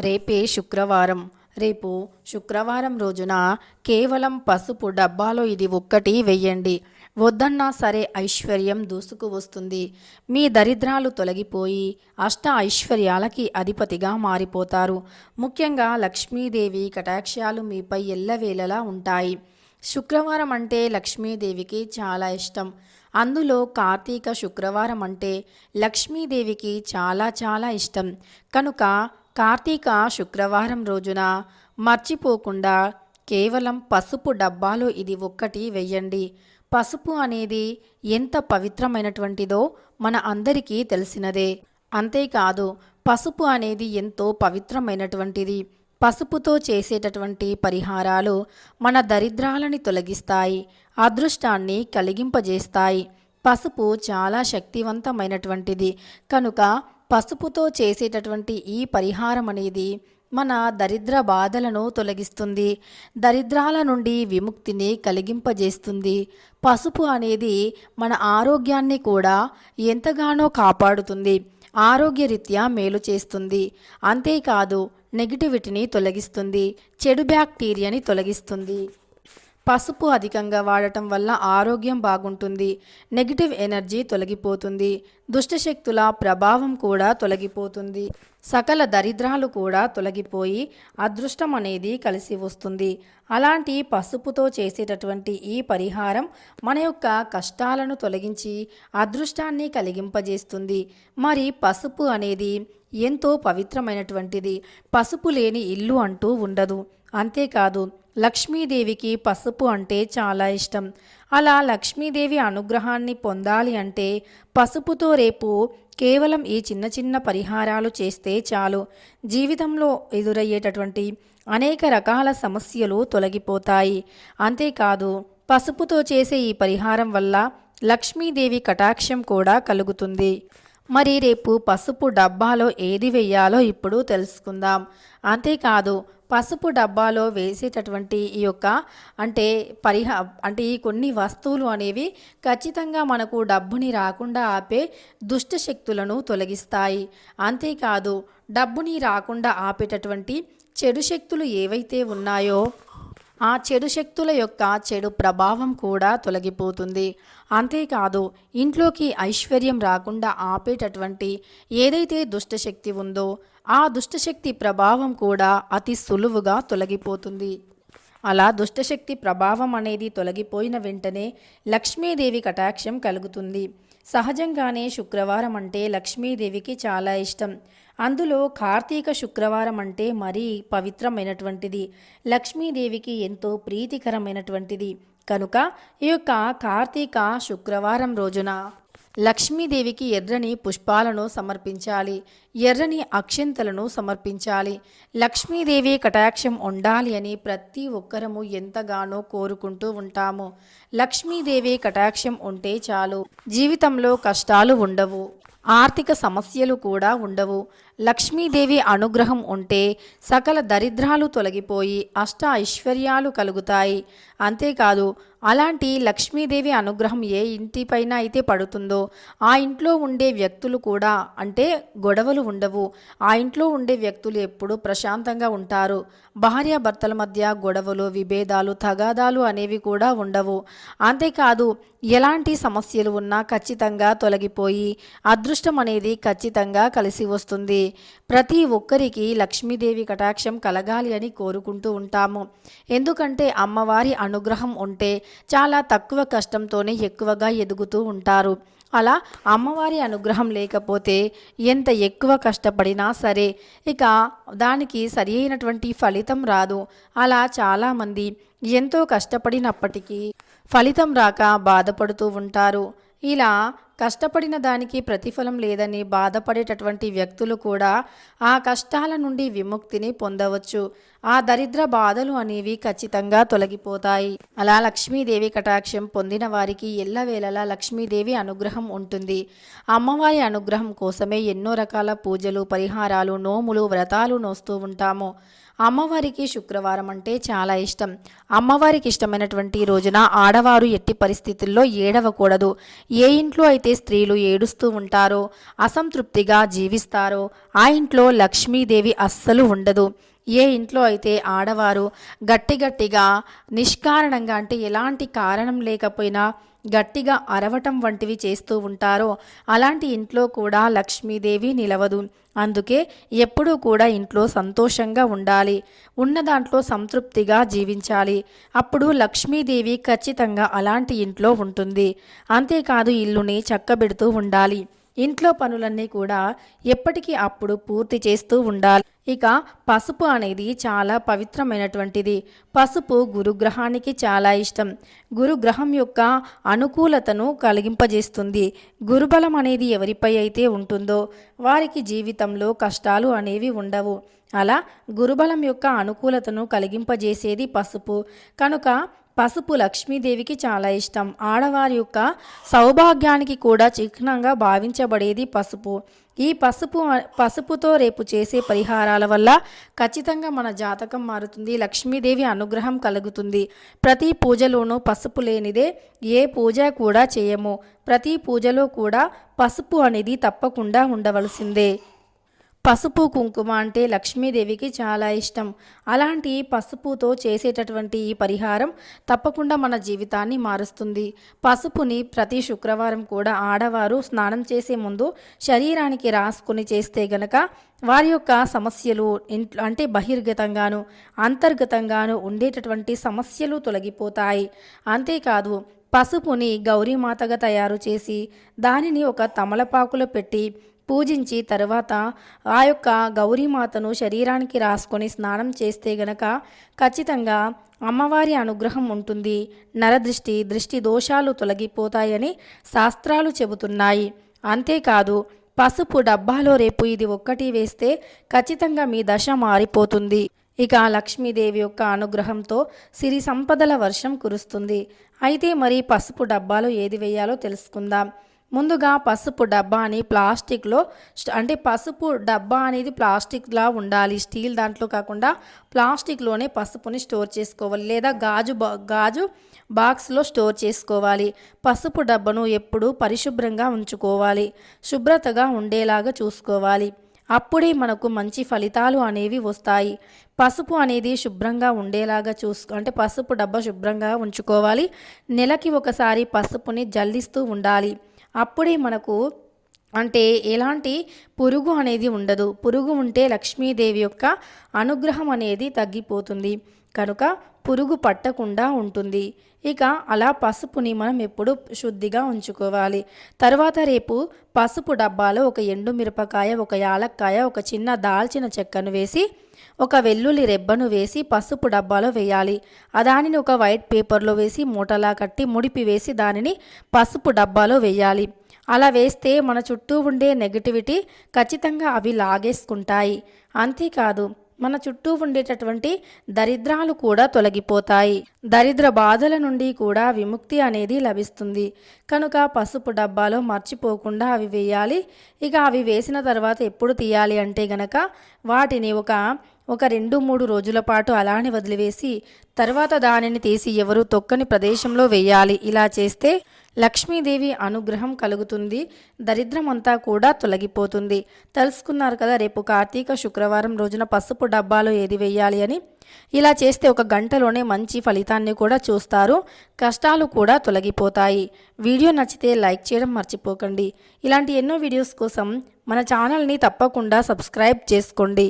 రేపే శుక్రవారం. రేపు శుక్రవారం రోజున కేవలం పసుపు డబ్బాలో ఇది ఒక్కటి వెయ్యండి వద్దన్నా సరే ఐశ్వర్యం దూసుకు వస్తుంది. మీ దరిద్రాలు తొలగిపోయి అష్ట ఐశ్వర్యాలకి అధిపతిగా మారిపోతారు. ముఖ్యంగా లక్ష్మీదేవి కటాక్షాలు మీపై ఎల్లవేళలా ఉంటాయి. శుక్రవారం అంటే లక్ష్మీదేవికి చాలా ఇష్టం. అందులో కార్తీక శుక్రవారం అంటే లక్ష్మీదేవికి చాలా చాలా ఇష్టం. కనుక కార్తీక శుక్రవారం రోజున మర్చిపోకుండా కేవలం పసుపు డబ్బాలో ఇది ఒక్కటి వెయ్యండి. పసుపు అనేది ఎంత పవిత్రమైనటువంటిదో మన అందరికీ తెలిసినదే. అంతేకాదు పసుపు అనేది ఎంతో పవిత్రమైనటువంటిది. పసుపుతో చేసేటటువంటి పరిహారాలు మన దరిద్రాలని తొలగిస్తాయి అదృష్టాన్ని కలిగింపజేస్తాయి. పసుపు చాలా శక్తివంతమైనటువంటిది. కనుక పసుపుతో చేసేటటువంటి ఈ పరిహారం అనేది మన దరిద్ర బాధలను తొలగిస్తుంది. దరిద్రాల నుండి విముక్తిని కలిగింపజేస్తుంది. పసుపు అనేది మన ఆరోగ్యాన్ని కూడా ఎంతగానో కాపాడుతుంది. ఆరోగ్యరీత్యా మేలు చేస్తుంది. అంతేకాదు నెగిటివిటీని తొలగిస్తుంది. చెడు బ్యాక్టీరియాని తొలగిస్తుంది. పసుపు అధికంగా వాడటం వల్ల ఆరోగ్యం బాగుంటుంది నెగిటివ్ ఎనర్జీ తొలగిపోతుంది దుష్టశక్తుల ప్రభావం కూడా తొలగిపోతుంది సకల దరిద్రాలు కూడా తొలగిపోయి అదృష్టం అనేది కలిసి వస్తుంది. అలాంటి పసుపుతో చేసేటటువంటి ఈ పరిహారం మన యొక్క కష్టాలను తొలగించి అదృష్టాన్ని కలిగింపజేస్తుంది. మరి పసుపు అనేది ఎంతో పవిత్రమైనటువంటిది. పసుపు లేని ఇల్లు అంటూ ఉండదు. అంతేకాదు లక్ష్మీదేవికి పసుపు అంటే చాలా ఇష్టం. అలా లక్ష్మీదేవి అనుగ్రహాన్ని పొందాలి అంటే పసుపుతో రేపు కేవలం ఈ చిన్న చిన్న పరిహారాలు చేస్తే చాలు. జీవితంలో ఎదురయ్యేటటువంటి అనేక రకాల సమస్యలు తొలగిపోతాయి. అంతేకాదు పసుపుతో చేసే ఈ పరిహారం వల్ల లక్ష్మీదేవి కటాక్షం కూడా కలుగుతుంది. మరి రేపు పసుపు డబ్బాలో ఏది వెయ్యాలో ఇప్పుడు తెలుసుకుందాం. అంతేకాదు పసుపు డబ్బాలో వేసేటటువంటి ఈ యొక్క అంటే పరిహా అంటే ఈ కొన్ని వస్తువులు అనేవి ఖచ్చితంగా మనకు డబ్బుని రాకుండా ఆపే దుష్ట శక్తులను తొలగిస్తాయి. అంతేకాదు డబ్బుని రాకుండా ఆపేటటువంటి చెడు శక్తులు ఏవైతే ఉన్నాయో ఆ చెడు శక్తుల యొక్క చెడు ప్రభావం కూడా తొలగిపోతుంది. అంతేకాదు ఇంట్లోకి ఐశ్వర్యం రాకుండా ఆపేటటువంటి ఏదైతే దుష్టశక్తి ఉందో ఆ దుష్టశక్తి ప్రభావం కూడా అతి సులువుగా తొలగిపోతుంది. అలా దుష్టశక్తి ప్రభావం అనేది తొలగిపోయిన వెంటనే లక్ష్మీదేవి కటాక్షం కలుగుతుంది. సహజంగానే శుక్రవారం అంటే లక్ష్మీదేవికి చాలా ఇష్టం. అందులో కార్తీక శుక్రవారం అంటే మరీ పవిత్రమైనటువంటిది. లక్ష్మీదేవికి ఎంతో ప్రీతికరమైనటువంటిది. కనుక ఈ యొక్క కార్తీక శుక్రవారం రోజున లక్ష్మీదేవికి ఎర్రని పుష్పాలను సమర్పించాలి ఎర్రని అక్షింతలను సమర్పించాలి. లక్ష్మీదేవి కటాక్షం ఉండాలి అని ప్రతి ఒక్కరము ఎంతగానో కోరుకుంటూ ఉంటాము. లక్ష్మీదేవి కటాక్షం ఉంటే చాలు. జీవితంలో కష్టాలు ఉండవు. ఆర్థిక సమస్యలు కూడా ఉండవు. లక్ష్మీదేవి అనుగ్రహం ఉంటే సకల దరిద్రాలు తొలగిపోయి అష్ట ఐశ్వర్యాలు కలుగుతాయి. అంతేకాదు అలాంటి లక్ష్మీదేవి అనుగ్రహం ఏ ఇంటిపైన అయితే పడుతుందో ఆ ఇంట్లో ఉండే వ్యక్తులు కూడా అంటే గొడవలు ఉండవు. ఆ ఇంట్లో ఉండే వ్యక్తులు ఎప్పుడూ ప్రశాంతంగా ఉంటారు. భార్యాభర్తల మధ్య గొడవలు విభేదాలు తగాదాలు అనేవి కూడా ఉండవు. అంతేకాదు ఎలాంటి సమస్యలు ఉన్నా ఖచ్చితంగా తొలగిపోయి అదృష్టం అనేది ఖచ్చితంగా కలిసి వస్తుంది. ప్రతి ఒక్కరికి లక్ష్మీదేవి కటాక్షం కలగాలి అని కోరుకుంటూ ఉంటాము. ఎందుకంటే అమ్మవారి అనుగ్రహం ఉంటే చాలా తక్కువ కష్టంతోనే ఎక్కువగా ఎదుగుతూ ఉంటారు. అలా అమ్మవారి అనుగ్రహం లేకపోతే ఎంత ఎక్కువ కష్టపడినా సరే ఇక దానికి సరి అయినటువంటి ఫలితం రాదు. అలా చాలామంది ఎంతో కష్టపడినప్పటికీ ఫలితం రాక బాధపడుతూ ఉంటారు. ఇలా కష్టపడిన దానికి ప్రతిఫలం లేదని బాధపడేటటువంటి వ్యక్తులు కూడా ఆ కష్టాల నుండి విముక్తిని పొందవచ్చు. ఆ దరిద్ర బాధలు అనేవి ఖచ్చితంగా తొలగిపోతాయి. అలా లక్ష్మీదేవి కటాక్షం పొందిన వారికి ఎల్లవేళలా లక్ష్మీదేవి అనుగ్రహం ఉంటుంది. అమ్మవారి అనుగ్రహం కోసమే ఎన్నో రకాల పూజలు పరిహారాలు నోములు వ్రతాలు నోస్తూ ఉంటాము. అమ్మవారికి శుక్రవారం అంటే చాలా ఇష్టం. అమ్మవారికి ఇష్టమైనటువంటి రోజున ఆడవారు ఎట్టి పరిస్థితుల్లో ఏడవకూడదు. ఏ ఇంట్లో అయితే స్త్రీలు ఏడుస్తూ ఉంటారో అసంతృప్తిగా జీవిస్తారో ఆ ఇంట్లో లక్ష్మీదేవి అస్సలు ఉండదు. ఏ ఇంట్లో అయితే ఆడవారు గట్టి గట్టిగా నిష్కారణంగా అంటే ఎలాంటి కారణం లేకపోయినా గట్టిగా అరవటం వంటివి చేస్తూ ఉంటారో అలాంటి ఇంట్లో కూడా లక్ష్మీదేవి నిలవదు. అందుకే ఎప్పుడూ కూడా ఇంట్లో సంతోషంగా ఉండాలి. ఉన్న దాంట్లో సంతృప్తిగా జీవించాలి. అప్పుడు లక్ష్మీదేవి ఖచ్చితంగా అలాంటి ఇంట్లో ఉంటుంది. అంతేకాదు ఇల్లుని చక్కబెడుతూ ఉండాలి. ఇంట్లో పనులన్నీ కూడా ఎప్పటికీ అప్పుడు పూర్తి చేస్తూ ఉండాలి. ఇక పసుపు అనేది చాలా పవిత్రమైనటువంటిది. పసుపు గురుగ్రహానికి చాలా ఇష్టం. గురుగ్రహం యొక్క అనుకూలతను కలిగింపజేస్తుంది. గురుబలం అనేది ఎవరిపై అయితే ఉంటుందో వారికి జీవితంలో కష్టాలు అనేవి ఉండవు. అలా గురుబలం యొక్క అనుకూలతను కలిగింపజేసేది పసుపు. కనుక పసుపు లక్ష్మీదేవికి చాలా ఇష్టం. ఆడవారి యొక్క సౌభాగ్యానికి కూడా చిహ్నంగా భావించబడేది పసుపు. ఈ పసుపు పసుపుతో రేపు చేసే పరిహారాల వల్ల ఖచ్చితంగా మన జాతకం మారుతుంది లక్ష్మీదేవి అనుగ్రహం కలుగుతుంది. ప్రతి పూజలోనూ పసుపు లేనిదే ఏ పూజ కూడా చేయము. ప్రతి పూజలో కూడా పసుపు అనేది తప్పకుండా ఉండవలసిందే. పసుపు కుంకుమ అంటే లక్ష్మీదేవికి చాలా ఇష్టం. అలాంటి పసుపుతో చేసేటటువంటి ఈ పరిహారం తప్పకుండా మన జీవితాన్ని మారుస్తుంది. పసుపుని ప్రతి శుక్రవారం కూడా ఆడవారు స్నానం చేసే ముందు శరీరానికి రాసుకుని చేస్తే గనక వారి యొక్క సమస్యలు ఇంట్లో అంటే బహిర్గతంగాను అంతర్గతంగాను ఉండేటటువంటి సమస్యలు తొలగిపోతాయి. అంతేకాదు పసుపుని గౌరీమాతగా తయారు చేసి దానిని ఒక తమలపాకులో పెట్టి పూజించి తర్వాత ఆ యొక్క గౌరీమాతను శరీరానికి రాసుకొని స్నానం చేస్తే గనక ఖచ్చితంగా అమ్మవారి అనుగ్రహం ఉంటుంది. నరదృష్టి దృష్టి దోషాలు తొలగిపోతాయని శాస్త్రాలు చెబుతున్నాయి. అంతేకాదు పసుపు డబ్బాలో రేపు ఇది ఒక్కటి వేస్తే ఖచ్చితంగా మీ దశ మారిపోతుంది. ఇక లక్ష్మీదేవి యొక్క అనుగ్రహంతో సిరి సంపదల వర్షం కురుస్తుంది. అయితే మరి పసుపు డబ్బాలో ఏది వేయాలో తెలుసుకుందాం. ముందుగా పసుపు డబ్బా అని ప్లాస్టిక్లో అంటే పసుపు డబ్బా అనేది ప్లాస్టిక్లా ఉండాలి. స్టీల్ దాంట్లో కాకుండా ప్లాస్టిక్లోనే పసుపుని స్టోర్ చేసుకోవాలి. లేదా గాజు గాజు బాక్స్లో స్టోర్ చేసుకోవాలి. పసుపు డబ్బను ఎప్పుడూ పరిశుభ్రంగా ఉంచుకోవాలి. శుభ్రతగా ఉండేలాగా చూసుకోవాలి. అప్పుడే మనకు మంచి ఫలితాలు అనేవి వస్తాయి. పసుపు అనేది శుభ్రంగా ఉండేలాగా చూసుకో అంటే పసుపు డబ్బా శుభ్రంగా ఉంచుకోవాలి. నెలకి ఒకసారి పసుపుని జల్లిస్తూ ఉండాలి. అప్పుడే మనకు అంటే ఎలాంటి పురుగు అనేది ఉండదు. పురుగు ఉంటే లక్ష్మీదేవి యొక్క అనుగ్రహం అనేది తగ్గిపోతుంది. కనుక పురుగు పట్టకుండా ఉంటుంది. ఇక అలా పసుపుని మనం ఎప్పుడు శుద్ధిగా ఉంచుకోవాలి. తర్వాత రేపు పసుపు డబ్బాలో ఒక ఎండు మిరపకాయ ఒక యాలక్కాయ ఒక చిన్న దాల్చిన చెక్కను వేసి ఒక వెల్లుల్లి రెబ్బను వేసి పసుపు డబ్బాలో వేయాలి. దానిని ఒక వైట్ పేపర్లో వేసి మూటలా కట్టి ముడిపి వేసి దానిని పసుపు డబ్బాలో వేయాలి. అలా వేస్తే మన చుట్టూ ఉండే నెగటివిటీ ఖచ్చితంగా అవి లాగేసుకుంటాయి. అంతేకాదు మన చుట్టూ ఉండేటటువంటి దరిద్రాలు కూడా తొలగిపోతాయి. దరిద్ర బాధల నుండి కూడా విముక్తి అనేది లభిస్తుంది. కనుక పసుపు డబ్బాలో మర్చిపోకుండా అవి వేయాలి. ఇక అవి వేసిన తర్వాత ఎప్పుడు తీయాలి అంటే గనక వాటిని ఒక ఒక రెండు మూడు రోజుల పాటు అలానే వదిలివేసి తర్వాత దానిని తీసి ఎవరు తొక్కని ప్రదేశంలో వేయాలి. ఇలా చేస్తే లక్ష్మీదేవి అనుగ్రహం కలుగుతుంది. దరిద్రం అంతా కూడా తొలగిపోతుంది. తెలుసుకున్నారు కదా రేపు కార్తీక శుక్రవారం రోజున పసుపు డబ్బాలో ఏది వేయాలి అని. ఇలా చేస్తే ఒక గంటలోనే మంచి ఫలితాన్ని కూడా చూస్తారు. కష్టాలు కూడా తొలగిపోతాయి. వీడియో నచ్చితే లైక్ చేయడం మర్చిపోకండి. ఇలాంటి ఎన్నో వీడియోస్ కోసం మన ఛానల్ని తప్పకుండా సబ్స్క్రైబ్ చేసుకోండి.